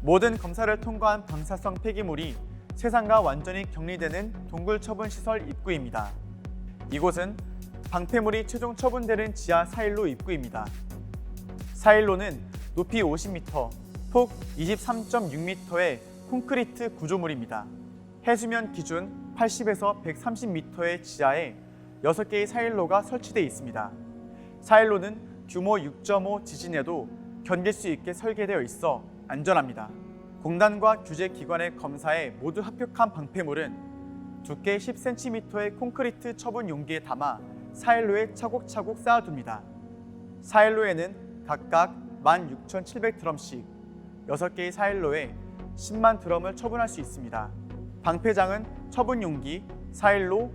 모든 검사를 통과한 방사성 폐기물이 세상과 완전히 격리되는 동굴 처분 시설 입구입니다. 이곳은 방패물이 최종 처분되는 지하 사일로 입구입니다. 사일로는 높이 50m, 폭 23.6m의 콘크리트 구조물입니다. 해수면 기준 80에서 130m의 지하에 6개의 사일로가 설치되어 있습니다. 사일로는 규모 6.5 지진에도 견딜 수 있게 설계되어 있어 안전합니다. 공단과 규제 기관의 검사에 모두 합격한 방패물은 두께 10cm의 콘크리트 처분 용기에 담아 사일로에 차곡차곡 쌓아둡니다. 사일로에는 각각 16,700드럼씩 6개의 사일로에 10만 드럼을 처분할 수 있습니다. 방패장은 처분 용기, 사일로,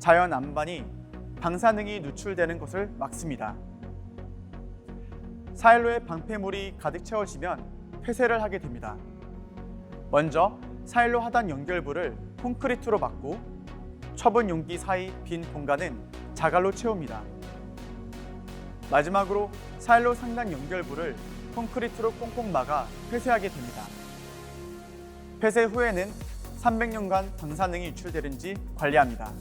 자연 안반이 방사능이 누출되는 것을 막습니다. 사일로에 방패물이 가득 채워지면 폐쇄를 하게 됩니다. 먼저 사일로 하단 연결부를 콘크리트로 막고 처분 용기 사이 빈 공간은 자갈로 채웁니다. 마지막으로 사일로 상단 연결부를 콘크리트로 꽁꽁 막아 폐쇄하게 됩니다. 폐쇄 후에는 300년간 방사능이 유출되는지 관리합니다.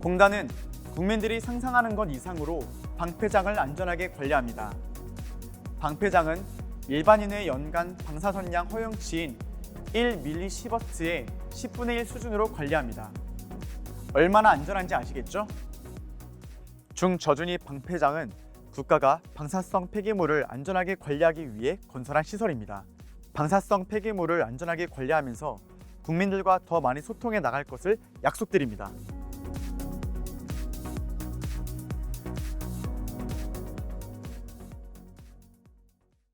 공단은 국민들이 상상하는 것 이상으로 방패장을 안전하게 관리합니다. 방패장은 일반인의 연간 방사선량 허용치인 1mS의 10분의 1 수준으로 관리합니다. 얼마나 안전한지 아시겠죠? 중저준위 방패장은 국가가 방사성 폐기물을 안전하게 관리하기 위해 건설한 시설입니다. 방사성 폐기물을 안전하게 관리하면서 국민들과 더 많이 소통해 나갈 것을 약속드립니다.